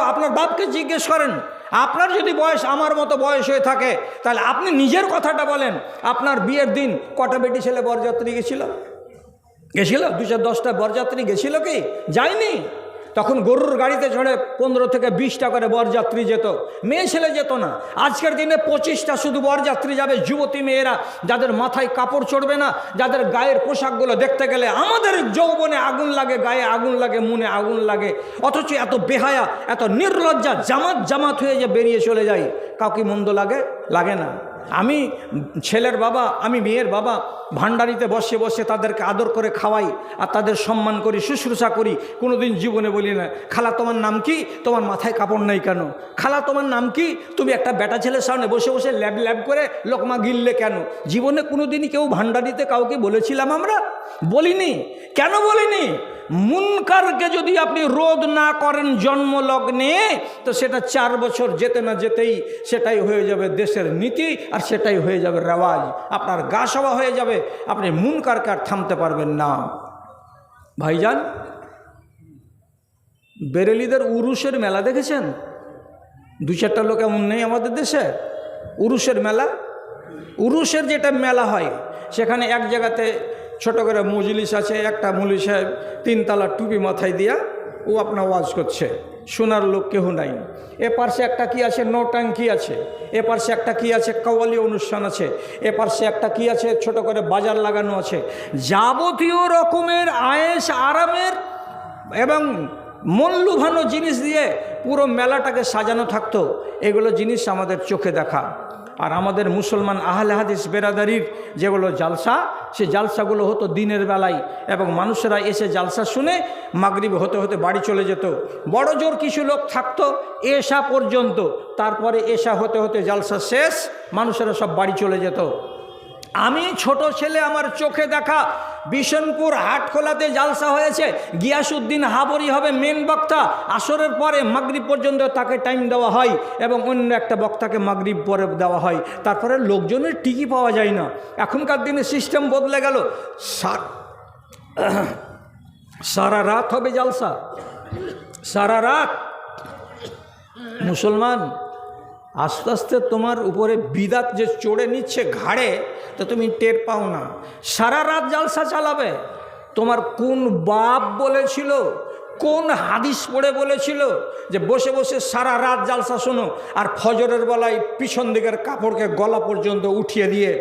আপনার বাপকে জিজ্ঞেস করেন, আপনার যদি বয়স আমার মতো বয়স হয়ে থাকে, তাহলে আপনি নিজের কথাটা বলেন, আপনার বিয়ের দিন কটা বেটি ছেলে বরযাত্রী গেছিল? গেছিল? দুশো দশটা বরযাত্রী গেছিল কি? যায়নি? তখন গরুর গাড়িতে চড়ে পনেরো থেকে বিশটা করে বরযাত্রী যেত। মেয়ে ছেলে যেত না। আজকের দিনে পঁচিশটা শুধু বরযাত্রী যাবে। যুবতী মেয়েরা যাদের মাথায় কাপড় চড়বে না, যাদের গায়ের পোশাকগুলো দেখতে গেলে আমাদের যৌবনে আগুন লাগে, গায়ে আগুন লাগে, মনে আগুন লাগে। অথচ এত বেহায়া, এত নির্লজ্জা, জামাত জামাত হয়ে যে বেরিয়ে চলে যায়। কাউকে মন্দ লাগে? লাগে না। আমি ছেলের বাবা, আমি মেয়ের বাবা ভাণ্ডারিতে বসে বসে তাদেরকে আদর করে খাওয়াই আর তাদের সম্মান করি, শুশ্রূষা করি, কোনোদিন জীবনে বলি না, খালা, তোমার নাম কি? তোমার মাথায় কাপড় নেই কেন? খালা, তোমার নাম কি? তুমি একটা বেটা ছেলের সামনে বসে বসে ল্যাব ল্যাব করে লোকমা গিললে কেন? জীবনে কোনোদিনই কেউ ভান্ডারিতে কাউকে বলেছিলাম আমরা? বলিনি? কেন বলিনি? মুনকারকে যদি আপনি রোধ না করেন জন্মলগ্নে, তো সেটা চার বছর যেতে না যেতেই সেটাই হয়ে যাবে দেশের নীতি আর সেটাই হয়ে যাবে রেওয়াজ। আপনার গা সভা হয়ে যাবে, আপনি মুন মুনকারকে আর থামতে পারবেন না। ভাইজান, বেরেলিদের উরুষের মেলা দেখেছেন? দু চারটা লোক এমন নেই আমাদের দেশে? উরুষের মেলা? উরুষের যেটা মেলা হয়, সেখানে এক জায়গাতে ছোট করে মজলিস আছে, একটা সাহেব তিনতলা টুপি মাথায় দিয়া ও আপনার ওয়াজ করছে। শোনার লোক কেহ নাই। এ পার্শ্বে একটা কি আছে? নৌটাঙ্কি আছে। এ পার্শ্বে একটা কি আছে? কওয়ালি অনুষ্ঠান আছে। এ পার্শ্বে একটা কি আছে? ছোট করে বাজার লাগানো আছে। যাবতীয় রকমের আয়েস, আরামের এবং মন লুভানো জিনিস দিয়ে পুরো মেলাটাকে সাজানো থাকতো। এগুলো জিনিস আমাদের চোখে দেখা। আর আমাদের মুসলমান আহলে হাদিস বেরাদারির যেগুলো জালসা, সে জালসাগুলো হতো দিনের বেলায় এবং মানুষেরা এসে জালসা শুনে মাগরিব হতে হতে বাড়ি চলে যেত। বড় জোর কিছু লোক থাকতো এসা পর্যন্ত। তারপরে এসা হতে হতে জালসা শেষ, মানুষেরা সব বাড়ি চলে যেত। আমি ছোট ছেলে, আমার চোখে দেখা বিশনপুর হাটখোলাতে জালসা হয়েছে। গিয়াসুদ্দিন হাবরি হবে মেন বক্তা। আসরের পরে মাগরিব পর্যন্ত তাকে টাইম দেওয়া হয় এবং অন্য একটা বক্তাকে মাগরিব পরে দেওয়া হয়। তারপরে লোকজনের টিকি পাওয়া যায় না। এখনকার দিনে সিস্টেম বদলে গেল। সা- সারা রাত হবে জালসা। সারা রাত। মুসলমান আস্তে আস্তে তোমার উপরে বিদাত যে চড়ে নিচ্ছে ঘাড়ে, তো তুমি টের পাও না। সারা রাত জালসা চালাবে। তোমার কোন বাপ বলেছিল, কোন হাদিস পড়ে বলেছিল যে বসে বসে সারা রাত জালসা শোনো আর ফজরের বেলায় পিছন দিকের কাপড়কে গলা পর্যন্ত উঠিয়ে দিয়ে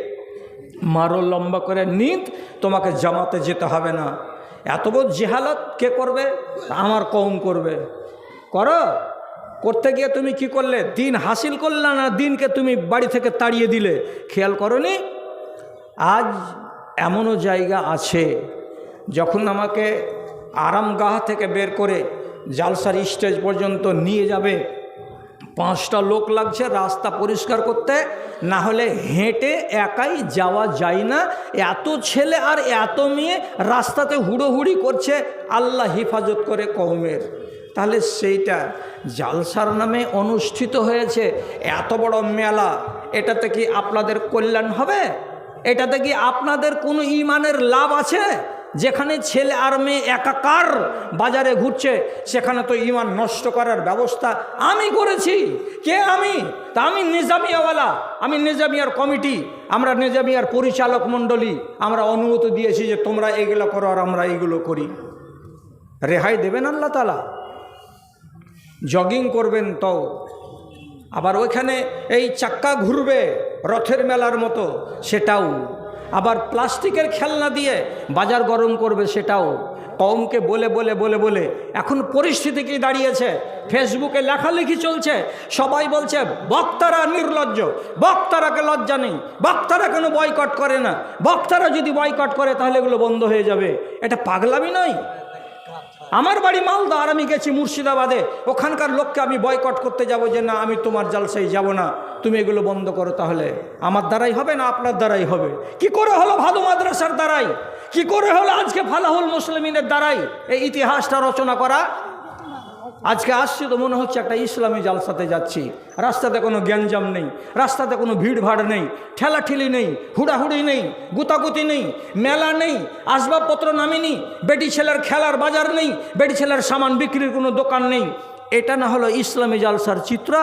মারো লম্বা করে নিত, তোমাকে জামাতে যেতে হবে না। এত বড় জেহালত কে করবে? আমার কম করবে। করো? করতে গিয়ে তুমি কি করলে? দিন হাসিল করলে না দিনকে তুমি বাড়ি থেকে তাড়িয়ে দিলে? খেয়াল করনি? আজ এমনও জায়গা আছে, যখন আমাকে আরামগাহ থেকে বের করে জালসার স্টেজ পর্যন্ত নিয়ে যাবে। পাঁচটা লোক লাগছে, রাস্তা পরিষ্কার করতে। না হলে হেঁটে একাই যাওয়া যায় না। এত ছেলে আর এত মেয়ে রাস্তাতে হুড়োহুড়ি করছে। আল্লাহ হেফাজত করে কৌমের তাহলে সেইটা জালসার নামে অনুষ্ঠিত হয়েছে। এত বড় মেলা, এটাতে কি আপনাদের কল্যাণ হবে? এটাতে কি আপনাদের কোনো ইমানের লাভ আছে? যেখানে ছেলে আর মেয়ে একাকার বাজারে ঘুরছে, সেখানে তো ইমান নষ্ট করার ব্যবস্থা আমি করেছি। কে আমি? তা আমি নিজামিয়াওয়ালা, আমি নিজামিয়ার কমিটি, আমরা নিজামিয়ার পরিচালক মণ্ডলী, আমরা অনুমতি দিয়েছি যে তোমরা এগুলো করো আর আমরা এগুলো করি। রেহাই দেবেন আল্লাহ তালা জগিং করবেন তো আবার ওইখানে এই চাক্কা ঘুরবে রথের মেলার মতো, সেটাও। আবার প্লাস্টিকের খেলনা দিয়ে বাজার গরম করবে, সেটাও। কমকে বলে বলে বলে বলে, এখন পরিস্থিতি কি দাঁড়িয়েছে? ফেসবুকে লেখালেখি চলছে, সবাই বলছে, বক্তারা নির্লজ্জ বক্তারাকে লজ্জা নেই, বক্তারা কেন বয়কট করে না? বক্তারা যদি বয়কট করে, তাহলে এগুলো বন্ধ হয়ে যাবে। এটা পাগলামি নয়? আমার বাড়ি মালদা আর আমি গেছি মুর্শিদাবাদে। ওখানকার লোককে আমি বয়কট করতে যাব যে, না, আমি তোমার জালসাই যাব না। তুমি এগুলো বন্ধ করো তাহলে। আমার দ্বারাই হবে না, আপনার দ্বারাই হবে। কি করে হলো ভালো মাদ্রাসার দ্বারাই? কি করে হলো আজকে ফালাহুল মুসলিমিনের দ্বারাই? এই ইতিহাসটা রচনা করা আজকে আসছি তো মনে হচ্ছে একটা ইসলামী জালসাতে যাচ্ছি। রাস্তাতে কোনো গ্যাঞ্জাম নেই, রাস্তাতে কোনো ভিড়ভাড় নেই, ঠেলাঠেলি নেই, হুড়াহুড়ি নেই, গুতাগুতি নেই, মেলা নেই, আসবাবপত্র নামিনি, বেটি ছেলের খেলার বাজার নেই, বেটি ছেলের সামান বিক্রির কোনো দোকান নেই। এটা না হলো ইসলামী জালসার চিত্র।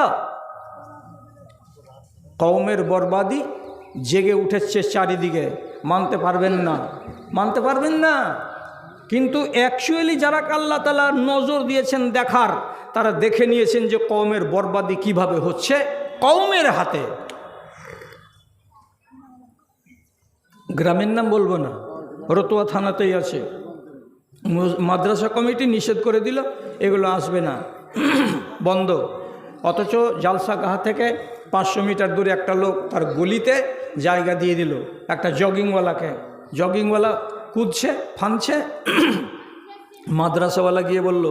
কৌমের বরবাদি জেগে উঠেছে চারিদিকে। মানতে পারবেন না। মানতে পারবেন না। কিন্তু অ্যাকচুয়ালি যারা আল্লাহ তালা নজর দিয়েছেন দেখার, তারা দেখে নিয়েছেন যে কৌমের বরবাদি কীভাবে হচ্ছে। কৌমের হাতে। গ্রামের নাম বলব না, রতুয়া থানাতেই আছে। মাদ্রাসা কমিটি নিষেধ করে দিল, এগুলো আসবে না। বন্ধ। অথচ জালসা গাহা থেকে পাঁচশো মিটার দূরে একটা লোক তার গলিতে জায়গা দিয়ে দিল, একটা জগিংওয়ালাকে জগিংওয়ালা কুদছে, ফানছে। মাদ্রাসাওয়ালা গিয়ে বলল,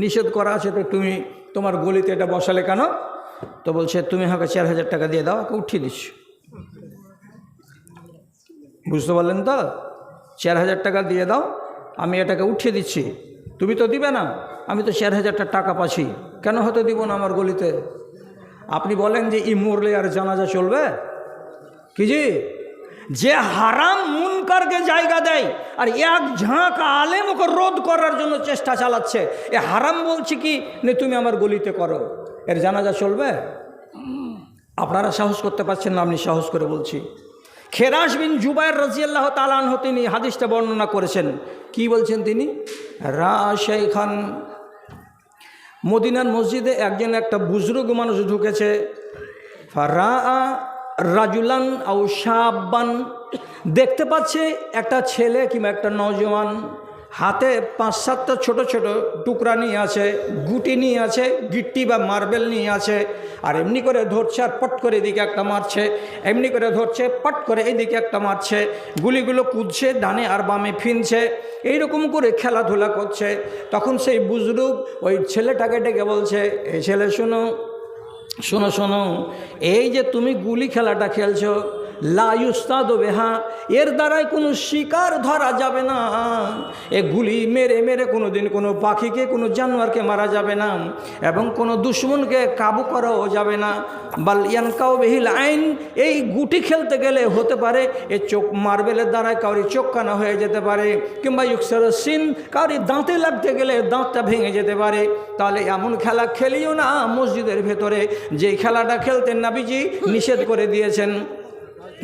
নিষেধ করা আছে তো তুমি তোমার গলিতে এটা বসালে কেন? তো বলছে, তুমি আমাকে চার হাজার টাকা দিয়ে দাও উঠিয়ে দিচ্ছ। বুঝতে পারলেন তো? চার হাজার টাকা দিয়ে দাও, আমি এটাকে উঠিয়ে দিচ্ছি। তুমি তো দিবে না, আমি তো চার হাজারটা টাকা পাচ্ছি। কেন হতে দিব না আমার গলিতে? আপনি বলেন যে ই মরলে আর জানাজা চলবে? কি জি? যে হারাম মুনকারকে জায়গা দেয় আর এক ঝাঁক আলেম ওকে রোধ করার জন্য চেষ্টা চালাচ্ছে। এ হারাম বলছে কি? নে, তুমি আমার গলিতে করো। এর জানাজা চলবে? আপনারা সাহস করতে পারছেন না আপনি সাহস করে বলছি। খেরাস বিন জুবাইর রাজিয়াল্লাহ তালান তিনি হাদিসটা বর্ণনা করেছেন। কি বলছেন তিনি? রা খান মদিনার মসজিদে একজন একটা বুজরুগ মানুষ ঢুকেছে। রা রাজুলান আউ সাব্বান দেখতে পাচ্ছে একটা ছেলে কিংবা একটা নজওয়ান, হাতে পাঁচ সাতটা ছোট ছোট টুকরা নিয়ে আছে, গুটি নিয়ে আছে, গিট্টি বা মার্বেল নিয়ে আছে, আর এমনি করে ধরছে আর পট করে এদিকে একটা মারছে, এমনি করে ধরছে, পট করে এদিকে একটা মারছে, গুলিগুলো কুদছে, ডানে আর বামে ফিনছে, এইরকম করে খেলাধুলা করছে। তখন সেই বুজরুগ ওই ছেলেটাকে ডেকে বলছে, এই ছেলে শোনো শোনো শোনো এই যে তুমি গুলি খেলাটা খেলছো লায়ুস্তাদ বেহা, এর দ্বারাই কোনো শিকার ধরা যাবে না। এ গুলি মেরে মেরে কোনো দিন কোনো পাখিকে, কোনো জানোয়ারকে মারা যাবে না এবং কোনো দুশ্মনকে কাবু করাও যাবে না। বাল ইয়ানকাও বেহিল আইন, এই গুটি খেলতে গেলে হতে পারে, এ চোখ মার্বেলের দ্বারাই কাউরি চোখ কানা হয়ে যেতে পারে, কিংবা ইউক্সার সিন কাউরি দাঁতে লাগতে গেলে দাঁতটা ভেঙে যেতে পারে। তাহলে এমন খেলা খেলিও না মসজিদের ভেতরে, যে খেলাটা খেলতেন নাবিজি নিষেধ করে দিয়েছেন।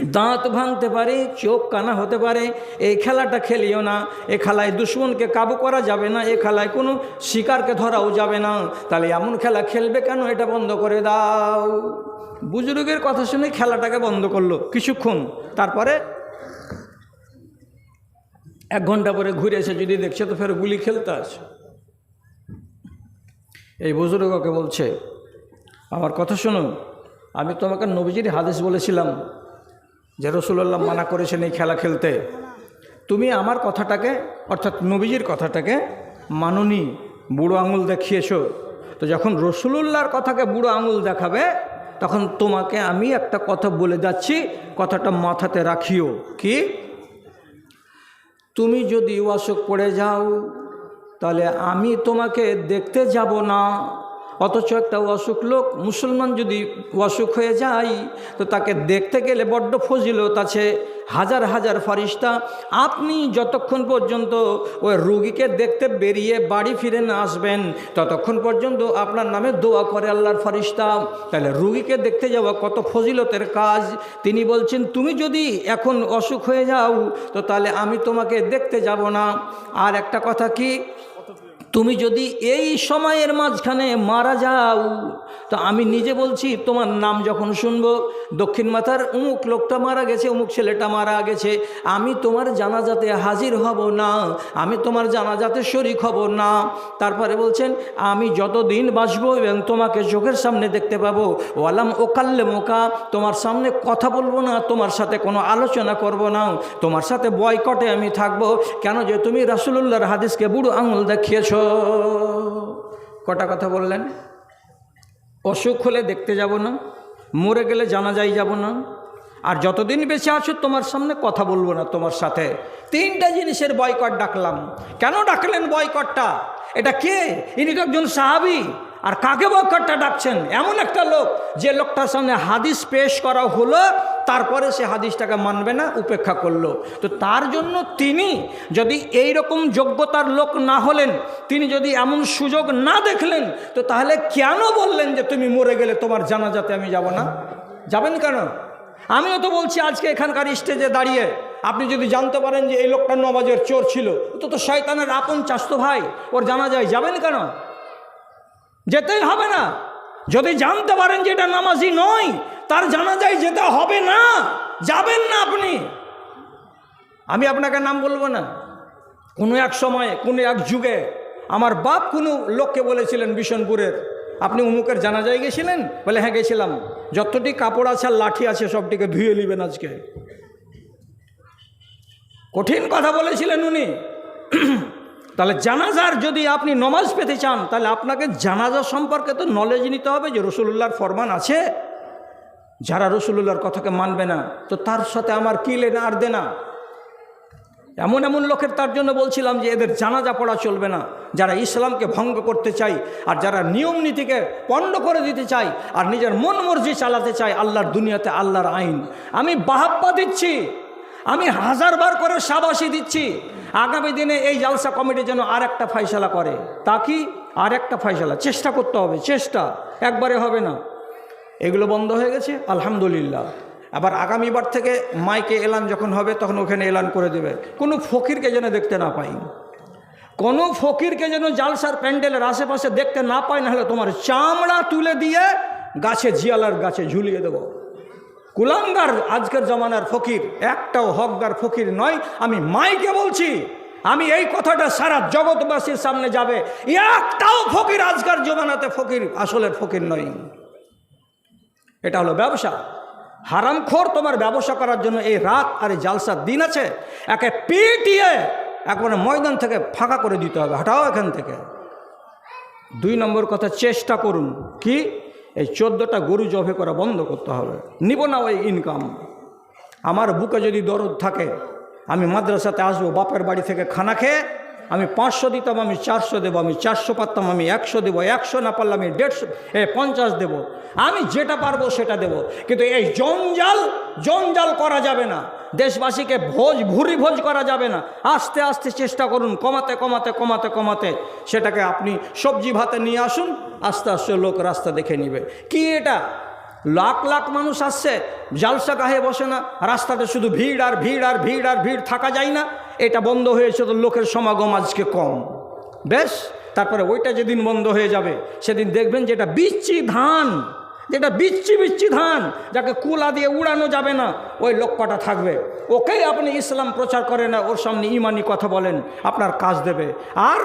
দাঁত ভাঙতে পারে, চোখ কানা হতে পারে, এই খেলাটা খেলিও না, এ খেলায় দুশ্মনকে কাবু করা যাবে না, এ খেলায় কোনো শিকারকে ধরাও যাবে না। তাহলে এমন খেলা খেলবে কেন? এটা বন্ধ করে দাও। বুজুর্গের কথা শুনে খেলাটাকে বন্ধ করল কিছুক্ষণ। তারপরে এক ঘণ্টা পরে ঘুরে এসে যদি দেখছে, তো ফের গুলি খেলতে আছে এই বুজুর্গকে বলছে, আমার কথা শুনুন আমি তোমাকে নবীজির হাদিস বলেছিলাম যে রসুল্লাহ মানা করেছেন এই খেলা খেলতে, তুমি আমার কথাটাকে, অর্থাৎ নবীজির কথাটাকে মাননি, বুড়ো আঙুল দেখিয়েছো। তো যখন রসুলুল্লাহর কথাকে বুড়ো আঙুল দেখাবে, তখন তোমাকে আমি একটা কথা বলে যাচ্ছি, কথাটা মাথাতে রাখিও। কি? তুমি যদি অসুখ পড়ে যাও, তাহলে আমি তোমাকে দেখতে যাব না। অথচ একটা অসুখ লোক, মুসলমান যদি অসুখ হয়ে যায়, তো তাকে দেখতে গেলে বড্ড ফজিলত আছে। হাজার হাজার ফারিস্তা, আপনি যতক্ষণ পর্যন্ত ওই রুগীকে দেখতে বেরিয়ে বাড়ি ফিরে না আসবেন, ততক্ষণ পর্যন্ত আপনার নামে দোয়া করে আল্লাহর ফারিস্তা। তাহলে রুগীকে দেখতে যাওয়া কত ফজিলতের কাজ। তিনি বলছেন, তুমি যদি এখন অসুখ হয়ে যাও, তো তাহলে আমি তোমাকে দেখতে যাব না। আর একটা কথা কি? তুমি যদি এই সময়ের মাঝখানে মারা যাও, তো আমি নিজে বলছি, তোমার নাম যখন শুনব, দক্ষিণ মাথার অমুক লোকটা মারা গেছে অমুক ছেলেটা মারা গেছে, আমি তোমার জানাজাতে হাজির হব না, আমি তোমার জানাজাতে শরিক হব না। তারপরে বলছেন, আমি যতদিন বাঁচবো এবং তোমাকে চোখের সামনে দেখতে পাবো, ওয়ালাম ওকাল্লে মোকা তোমার সামনে কথা বলব না, তোমার সাথে কোনো আলোচনা করব না, তোমার সাথে বয়কটে আমি থাকব। কেন যে তুমি রাসুলুল্লাহর হাদিসকে বুড়ো আঙুল দেখিয়েছ কটা কথা বললেন? অসুখ হলে দেখতে যাব না, মরে গেলে জানা যায় যাব না, আর যতদিন বেঁচে আছো তোমার সামনে কথা বলব না তোমার সাথে। তিনটা জিনিসের বয়কট ডাকলাম। কেন ডাকলেন বয়কটটা? এটা কে? ইনি তো একজন সাহাবি। আর কাকে বয়কটটা ডাকছেন? এমন একটা লোক যে লোকটার সামনে হাদিস পেশ করা হলো, তারপরে সে হাদিসটাকে মানবে না, উপেক্ষা করল। তো তার জন্য তিনি যদি এই রকম যোগ্যতার লোক না হলেন, তিনি যদি এমন সুযোগ না দেখলেন, তো তাহলে কেন বললেন যে তুমি মরে গেলে তোমার জানাজাতে আমি যাব না? যাবেন কেন? আমিও তো বলছি আজকে এখানকার স্টেজে দাঁড়িয়ে, আপনি যদি জানতে পারেন যে এই লোকটা নবাজের চোর ছিল, তো তো শয়তানের আপন চাস্তো ভাই, ওর জানা যায় যাবেন কেন? যেতেই হবে না। যদি জানতে পারেন যে এটা নামাজি নয়, তার জানা যায় যেতে হবে না। যাবেন না আপনি। আমি আপনাকে নাম বলব না। কোনো এক সময়ে, কোনো এক যুগে আমার বাপ কোনো লোককে বলেছিলেন বিশনপুরের আপনি উমুকের জানাজায় গেছিলেন? বলে হ্যাঁ গেছিলাম। যতটি কাপড় আছে আর লাঠি আছে, সবটিকে ধুয়ে নেবেন আজকে। কঠিন কথা বলেছিলেন উনি। তাহলে জানাজার যদি আপনি নমাজ পেতে চান, তাহলে আপনাকে জানাজা সম্পর্কে তো নলেজ নিতে হবে যে রসুল্লাহর ফরমান আছে। যারা রসুল্লাহর কথাকে মানবে না, তো তার সাথে আমার কি লেনা আর দেনা? এমন এমন লোকের তার জন্য বলছিলাম যে এদের জানাজা পড়া চলবে না। যারা ইসলামকে ভঙ্গ করতে চাই আর যারা নিয়ম নীতিকে পণ্ড করে দিতে চাই আর নিজের মন মর্জি চালাতে চাই আল্লাহর দুনিয়াতে আল্লাহর আইন। আমি বাহাপ্পা দিচ্ছি, আমি হাজারবার করে সাবাসী দিচ্ছি। আগামী দিনে এই জালসা কমিটি যেন আর একটা ফয়সালা করে। তা কি? আর একটা ফয়সালা। চেষ্টা করতে হবে, চেষ্টা। একবারে হবে না। এগুলো বন্ধ হয়ে গেছে, আলহামদুলিল্লাহ। আবার আগামীবার থেকে মাইকে এলান যখন হবে, তখন ওখানে এলান করে দেবে। কোনো ফকিরকে যেন দেখতে না পাই। কোনো ফকিরকে যেন জালসার প্যান্ডেলের আশেপাশে দেখতে না পাই না হলে তোমার চামড়া তুলে দিয়ে গাছে জিয়ালার গাছে ঝুলিয়ে দেবো। কুলাঙ্গার আজকের জমানার ফকির, একটাও হকদার ফকির নয়, আমি মাইকে বলছি, আমি এই কথাটা সারা জগৎবাসীর সামনে যাবে, একটাও ফকির আজকের জমানাতে ফকির, আসলের ফকির নয়। এটা হলো ব্যবসা। হারামখোর তোমার ব্যবসা করার জন্য এই রাত আর এই জালসার দিন আছে, একে পিটিয়ে একবারে ময়দান থেকে ফাঁকা করে দিতে হবে, হটাও এখান থেকে। দুই নম্বর কথা, চেষ্টা করুন। কি? এই চোদ্দোটা গরু জবে করা বন্ধ করতে হবে। নিব না ওই ইনকাম আমার বুকে যদি দরদ থাকে, আমি মাদ্রাসাতে আসব, বাপের বাড়ি থেকে খানা খেয়ে আমি পাঁচশো দিতাম, আমি চারশো দেবো, আমি চারশো পারতাম, আমি একশো দেবো, একশো না পারলে আমি দেড়শো, এ, পঞ্চাশ দেবো। আমি যেটা পারব সেটা দেবো। কিন্তু এই জঞ্জাল জঞ্জাল করা যাবে না। দেশবাসীকে ভোজ, ভুরি ভোজ করা যাবে না। আস্তে আস্তে চেষ্টা করুন, কমাতে কমাতে কমাতে কমাতে। সেটাকে আপনি সবজি ভাতে নিয়ে আসুন, আস্তে আস্তে লোক রাস্তা দেখে নিবে। কি এটা? লাখ লাখ মানুষ আসছে, জালসা গাহে বসে না, রাস্তাতে শুধু ভিড় আর ভিড় আর ভিড় আর ভিড় থাকা যায় না। এটা বন্ধ হয়েছে তো লোকের সমাগম আজকে কম। বেশ, তারপরে ওইটা যেদিন বন্ধ হয়ে যাবে, সেদিন দেখবেন যেটা বিচ্ছি ধান। যেটা বিচ্ছি বিচ্ছি ধান, যাকে কুলা দিয়ে উড়ানো যাবে না, ওই লোক কটা থাকবে। ওকেই আপনি ইসলাম প্রচার করেন না, ওর সামনে ইমানি কথা বলেন, আপনার কাজ দেবে। আর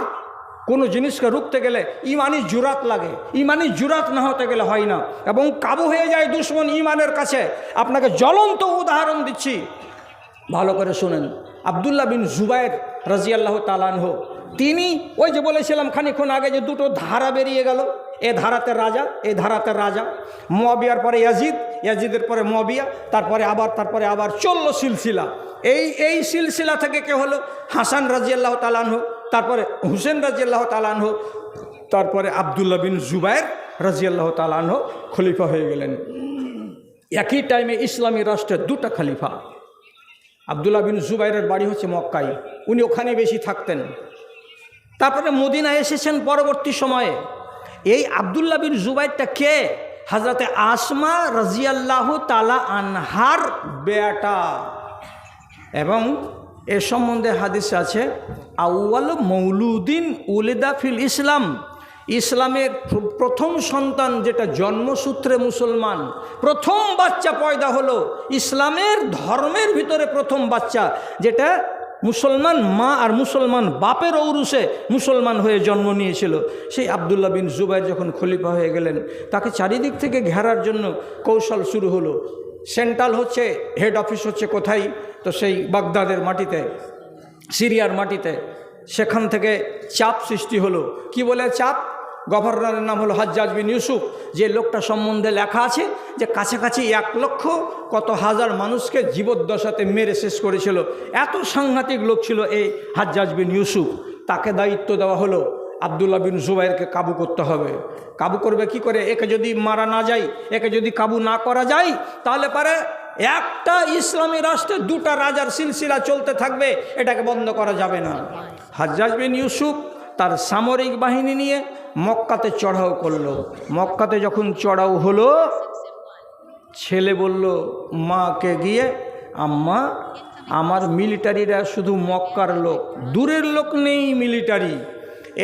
কোনো জিনিসকে রুখতে গেলে ইমানি জুরাত লাগে। ইমানি জুরাত না হতে গেলে হয় না। এবং কাবু হয়ে যায় দুশ্মন ইমানের কাছে। আপনাকে জ্বলন্ত উদাহরণ দিচ্ছি। ভালো করে শুনেন। আবদুল্লাহ বিন জুবাইর রাজিয়াল্লাহ তালানহ তিনি ওই যে বলেছিলাম খানিক্ষণ আগে যে দুটো ধারা বেরিয়ে গেল এ ধারাতে রাজা, এ ধারাতে রাজা। মোয়াবিয়ার পরে ইয়াজিদ, ইয়াজিদের পরে মোয়াবিয়া, তারপরে আবার তারপরে আবার চলল সিলসিলা। এই এই সিলসিলা থেকে কে হলো? হাসান রাজিয়াল্লাহ তালানহ তারপরে হুসেন রাজিয়াল্লাহ তালানহ তারপরে আবদুল্লাহ বিন জুবাইর রাজিয়াল্লাহ তালানহ খলিফা হয়ে গেলেন। একই টাইমে ইসলামী রাষ্ট্রের দুটা খলিফা। আবদুল্লাহ বিন জুবাইরের বাড়ি হচ্ছে মক্কাই উনি ওখানে বেশি থাকতেন। তারপরে মদিনা এসেছেন পরবর্তী সময়ে। এই আবদুল্লাহ বিন জুবাইরটা কে? হাজরাতে আসমা রাজিয়াল্লাহ তালা আনহার বেটা এবং এ সম্বন্ধে হাদিস আছে, আউয়াল মৌলুদ্দিন উলিদা ফিল ইসলাম। ইসলামের প্রথম সন্তান যেটা জন্মসূত্রে মুসলমান, প্রথম বাচ্চা পয়দা হলো ইসলামের ধর্মের ভিতরে প্রথম বাচ্চা, যেটা মুসলমান মা আর মুসলমান বাপের ঔরুসে মুসলমান হয়ে জন্ম নিয়েছিল। সেই আবদুল্লা বিন জুবাইর যখন খলিফা হয়ে গেলেন, তাকে চারিদিক থেকে ঘেরার জন্য কৌশল শুরু হলো। সেন্ট্রাল হচ্ছে, হেড অফিস হচ্ছে কোথায়? তো সেই বাগদাদের মাটিতে, সিরিয়ার মাটিতে। সেখান থেকে চাপ সৃষ্টি হলো। কি বলে চাপ? গভর্নরের নাম হলো হাজ্জাজ বিন ইউসুফ। যে লোকটা সম্বন্ধে লেখা আছে যে কাছাকাছি এক লক্ষ কত হাজার মানুষকে জীবদ্দশাতে মেরে শেষ করেছিল। এত সাংঘাতিক লোক ছিল এই হাজ্জাজ বিন ইউসুফ। তাকে দায়িত্ব দেওয়া হলো আবদুল্লাহ বিন জুবাইরকে কাবু করতে হবে। কাবু করবে কি করে? একে যদি মারা না যায়, একে যদি কাবু না করা যায়, তাহলে পারে একটা ইসলামী রাষ্ট্রে দুটা রাজার সিলসিলা চলতে থাকবে, এটাকে বন্ধ করা যাবে না। হাজ্জাজ বিন ইউসুফ তার সামরিক বাহিনী নিয়ে মক্কাতে চড়াও করল। মক্কাতে যখন চড়াও হলো, ছেলে বলল, মাকে গিয়ে, আম্মা, আমার মিলিটারিরা শুধু মক্কার লোক, দূরের লোক নেই মিলিটারি।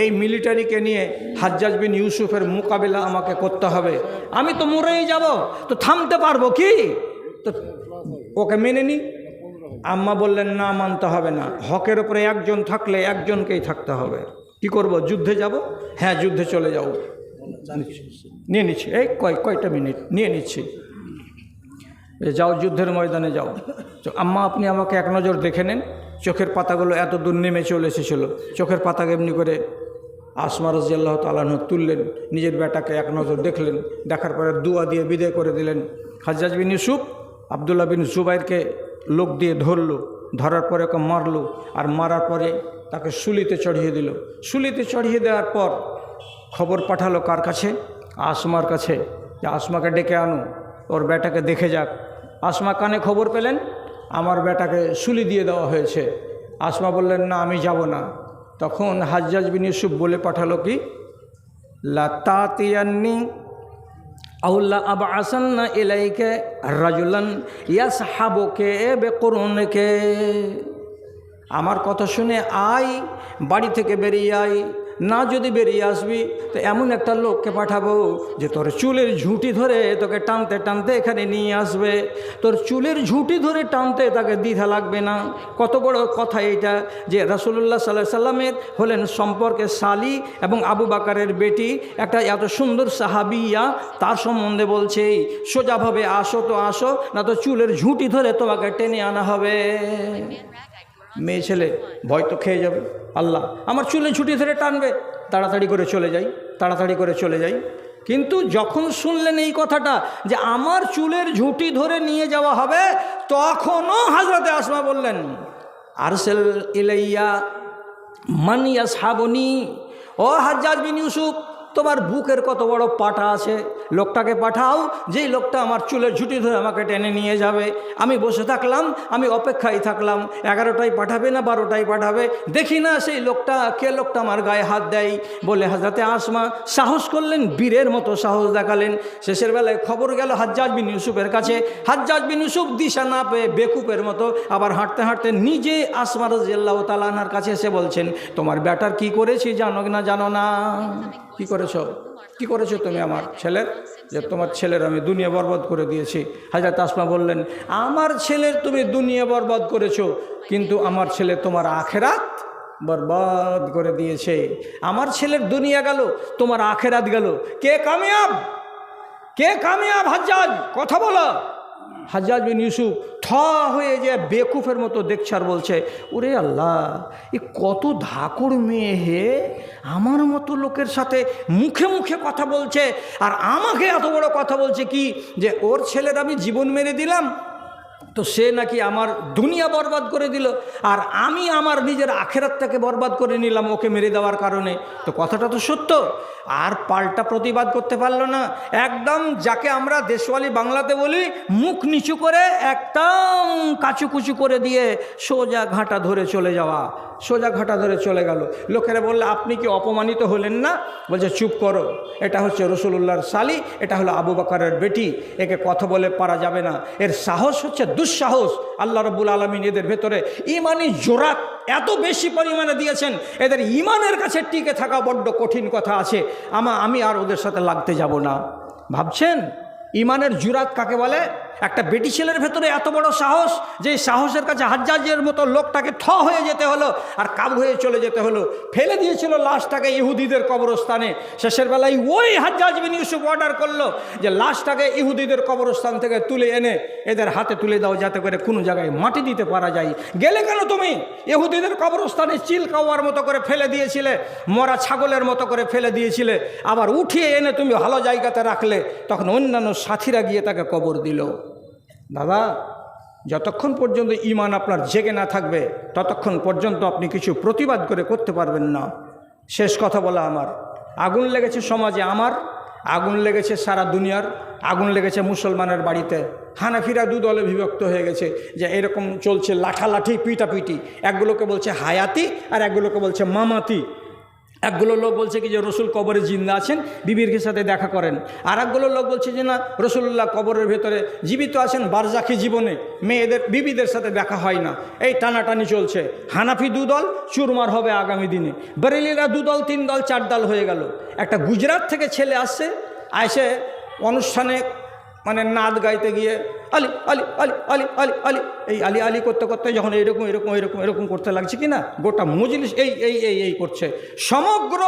এই মিলিটারিকে নিয়ে হাজ্জাজ বিন ইউসুফের মোকাবিলা আমাকে করতে হবে। আমি তো মরেই যাব, তো থামতে পারব কি? তো ওকে মেনে নি। আম্মা বললেন, না, মানতে হবে না। হকের উপরে একজন থাকলে একজনকেই থাকতে হবে। কি করব? যুদ্ধে যাব? হ্যাঁ যুদ্ধে চলে যাও নিয়ে নিচ্ছি। এই কয় কয়টা মিনিট? নিয়ে নিচ্ছি। যাও, যুদ্ধের ময়দানে যাও। তো আম্মা, আপনি আমাকে এক নজর দেখে নেন। চোখের পাতাগুলো এত দূর নেমে চলে এসেছিল। চোখের পাতাকে এমনি করে আসমা রাজিয়াল্লাহ তালাহ তুললেন। নিজের বেটাকে এক নজর দেখলেন। দেখার পরে দুয়া দিয়ে বিদায় করে দিলেন। হাজ্জাজ বিন ইউসুফ আবদুল্লাহ বিন জুবাইরকে লোক দিয়ে ধরল। ধরার পরে ওকে মারলো। আর মারার পরে তাকে শুলিতে চড়িয়ে দিল। শুলিতে চড়িয়ে দেওয়ার পর খবর পাঠালো কার কাছে? আসমার কাছে। যে আসমাকে ডেকে আনো, ওর বেটাকে দেখে যাক। আসমা কানে খবর পেলেন, আমার বেটাকে সুলি দিয়ে দেওয়া হয়েছে। আসমা বললেন, না, আমি যাব না। তখন হাজ্জাজ বিন ইউসুফ বলে পাঠালো কি লাতাতিয়ান্নি আউল্লা আবা আসান্না ইলাইকে রাজুলান ইয়াস হাবোকে বেকরুনকে। আমার কথা শুনে আই বাড়ি থেকে বেরিয়ে আই না যদি বেরিয়ে আসবি, তো এমন একটা লোককে পাঠাবো যে তোর চুলের ঝুঁটি ধরে তোকে টানতে টানতে এখানে নিয়ে আসবে। তোর চুলের ঝুঁটি ধরে টানতে তাকে দ্বিধা লাগবে না। কত বড় কথা এটা যে রাসুল্লাহ সাল্লাহ সাল্লামের হলেন সম্পর্কে সালি এবং আবু বাকারের বেটি, একটা এত সুন্দর সাহাবিয়া, তার সম্বন্ধে বলছে সোজাভাবে আসো তো আসো, না তো চুলের ঝুঁটি ধরে তোমাকে টেনে আনা হবে। মেয়ে ছেলে, ভয় তো খেয়ে যাবে। আল্লাহ, আমার চুলে ছুটি ধরে টানবে। তাড়াতাড়ি করে চলে যাই, তাড়াতাড়ি করে চলে যাই। কিন্তু যখন শুনলেন এই কথাটা যে আমার চুলের ঝুঁটি ধরে নিয়ে যাওয়া হবে, তখনও হাজরতে আসমা বললেন, আরসেল ইলাইয়া মানিয়া সাবনি ও হাজ্জাজ বিন ইউসুফ তোমার বুকের কত বড় পাটা আছে? লোকটাকে পাঠাও যেই লোকটা আমার চুলের ঝুঁটি ধরে আমাকে টেনে নিয়ে যাবে। আমি বসে থাকলাম আমি অপেক্ষায় থাকলাম। এগারোটায় পাঠাবে না বারোটায় পাঠাবে? দেখি না সেই লোকটা কে লোকটা আমার গায়ে হাত দেয়? বলে হাজরাতে আসমা সাহস করলেন বীরের মতো সাহস দেখালেন। শেষের বেলায় খবর গেল হাজ্জাজ বিন ইউসুফের কাছে। হাজ্জাজ বিন ইউসুফ দিশা না পেয়ে বেকুপের মতো আবার হাঁটতে হাঁটতে নিজে আসমা রাজিয়াল্লাহ তালানার কাছে এসে বলছেন তোমার ব্যাটার কি করেছি জানো না জানো না? কি করেছ? কি করেছ তুমি আমার ছেলের? যে তোমার ছেলের আমি দুনিয়া বরবাদ করে দিয়েছি। হাজার তাসমা বললেন, আমার ছেলের তুমি দুনিয়া বরবাদ করেছ, কিন্তু আমার ছেলে তোমার আখেরাত বরবাদ করে দিয়েছে। আমার ছেলের দুনিয়া গেল, তোমার আখেরাত গেল। কে কামিয়াব? কে কামিয়াব হাজার কথা বলো। হাজ্জাজ বিন ইউসুফ থ হয়ে যে বেকুফের মতো দেখছে আর বলছে, ওরে আল্লাহ, এ কত ধাকড় মেয়ে হে, আমার মতো লোকের সাথে মুখে মুখে কথা বলছে, আর আমাকে এত বড় কথা বলছে কি, যে ওর ছেলের আমি জীবন মেরে দিলাম তো সে নাকি আমার দুনিয়া বরবাদ করে দিল। আর আমি আমার নিজের আখেরাতটাকে বরবাদ করে নিলাম ওকে মেরে দেওয়ার কারণে। তো কথাটা তো সত্য। আর পাল্টা প্রতিবাদ করতে পারল না। একদম যাকে আমরা দেশওয়ালি বাংলাতে বলি, মুখ নিচু করে একদম কাচুকুচু করে দিয়ে সোজা ঘাঁটা ধরে চলে যাওয়া। সোজা ঘাটা ধরে চলে গেল। লোকেরা বললে, আপনি কি অপমানিত হলেন না? বলছে, চুপ করো। এটা হচ্ছে রসুল্লাহর সালি, এটা হলো আবু বাকারের বেটি। একে কথা বলে পারা যাবে না। এর সাহস হচ্ছে দুঃসাহস। আল্লাহ রব্বুল আলমিন এদের ভেতরে ইমানি জোরাত এত বেশি পরিমাণে দিয়েছেন। এদের ইমানের কাছে টিকে থাকা বড্ড কঠিন কথা আছে। আমা আমি আর ওদের সাথে লাগতে যাব না। ভাবছেন? ইমানের জুরাত কাকে বলে? একটা বেটি ছেলের ভেতরে এত বড় সাহস যে সাহসের কাছে হাজ্জাজের মতো লোকটাকে থ হয়ে যেতে হলো আর কাবু হয়ে চলে যেতে হলো। ফেলে দিয়েছিল লাশটাকে ইহুদিদের কবরস্থানে। শেষের বেলায় ওই হাজ্জাজ বিন ইউসুফ অর্ডার করল যে লাশটাকে ইহুদিদের কবরস্থান থেকে তুলে এনে এদের হাতে তুলে দাও, যাতে করে কোনো জায়গায় মাটি দিতে পারা যায়। গেলে কেন তুমি? ইহুদিদের কবরস্থানে চিল কাওয়ার মতো করে ফেলে দিয়েছিলে, মরা ছাগলের মতো করে ফেলে দিয়েছিলে। আবার উঠিয়ে এনে তুমি ভালো জায়গাতে রাখলে, তখন অন্যান্য সাথীরা গিয়ে তাকে কবর দিল। দাদা, যতক্ষণ পর্যন্ত ইমান আপনার জেগে না থাকবে, ততক্ষণ পর্যন্ত আপনি কিছু প্রতিবাদ করে করতে পারবেন না। শেষ কথা বলা আমার। আগুন লেগেছে সমাজে আমার, আগুন লেগেছে সারা দুনিয়ার, আগুন লেগেছে মুসলমানের বাড়িতে। হানাফিরা দু দলে বিভক্ত হয়ে গেছে যে এরকম চলছে লাঠালাঠি, পিটাপিটি। একগুলোকে বলছে হায়াতি আর একগুলোকে বলছে মামাতি। একগুলো লোক বলছে কি যে রসুল কবরে জিন্দা আছেন বিবির সাথে দেখা করেন। আর একগুলো লোক বলছে যে না রসুল্লাহ কবরের ভেতরে জীবিত আছেন, বারজাখি জীবনে মেয়েদের, বিবিদের সাথে দেখা হয় না। এই টানাটানি চলছে। হানাফি দু দল চুরমার হবে আগামী দিনে। বেরেলিরা দু দল, তিন দল, চার দল হয়ে গেল। একটা গুজরাট থেকে ছেলে আসছে এসে অনুষ্ঠানে মানে নাদ গাইতে গিয়ে আলি আলি আলি আলি আলি আলি। এই আলি আলি করতে করতে যখন এরকম এরকম এরকম এরকম করতে লাগছে কি না গোটা মজলিস এই এই এই এই করছে। সমগ্র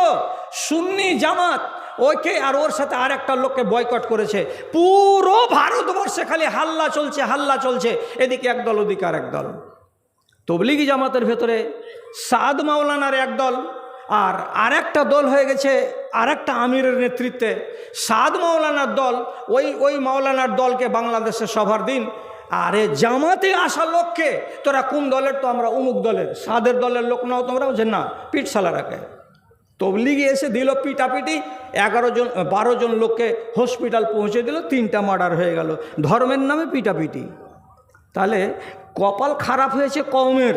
সুন্নি জামাত ওকে আর ওর সাথে আর একটা লোককে বয়কট করেছে। পুরো ভারতবর্ষে খালি হাল্লা চলছে হাল্লা চলছে। এদিকে একদল, ওদিকে আর একদল তবলিগি জামাতের ভেতরে সাদ মাওলানার একদল আর আরেকটা দল হয়ে গেছে, আরেকটা আমিরের নেতৃত্বে। সাদ মাওলানার দল, ওই ওই মাওলানার দলকে বাংলাদেশের সভার দিন। আরে জামাতে আসা লোককে, তোরা কোন দলের? তো আমরা উমুক দলের। সাদের দলের লোক নাও তোমরা যে না, পিঠ সালারাকে। তবলিগি এসে দিল পিটাপিটি, এগারো জন, বারো জন লোককে হসপিটাল পৌঁছে দিল, তিনটা মার্ডার হয়ে গেল। ধর্মের নামে পিটাপিটি। তাহলে কপাল খারাপ হয়েছে কমের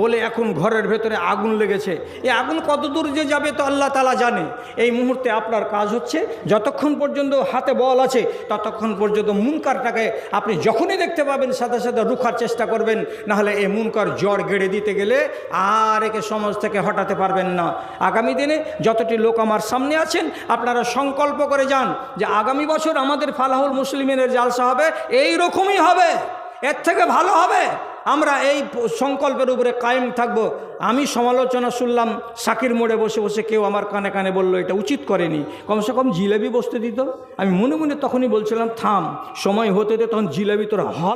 বলে এখন ঘরের ভেতরে আগুন লেগেছে। এই আগুন কত দূর যে যাবে তো আল্লাহ তালা জানে। এই মুহূর্তে আপনার কাজ হচ্ছে, যতক্ষণ পর্যন্ত হাতে বল আছে, ততক্ষণ পর্যন্ত মুনকারটাকে আপনি যখনই দেখতে পাবেন, সাথে সাথে রুখার চেষ্টা করবেন। নাহলে এই মুনকার জ্বর গেড়ে দিতে গেলে আর একে সমাজ থেকে হটাতে পারবেন না। আগামী দিনে যতটি লোক আমার সামনে আছেন, আপনারা সংকল্প করে যান যে আগামী বছর আমাদের ফালাহুল মুসলিমের জালসা হবে এই রকমই হবে। এর থেকে ভালো হবে। আমরা এই সংকল্পের উপরে কায়েম থাকব। আমি সমালোচনা শুনলাম সাকির মোড়ে বসে বসে কেউ আমার কানে কানে বলল, এটা উচিত করেনি। কমসে কম জিলেবি বসতে দিত। আমি মনে মনে তখনই বলছিলাম, থাম, সময় হতে তখন জিলেবি তোর হল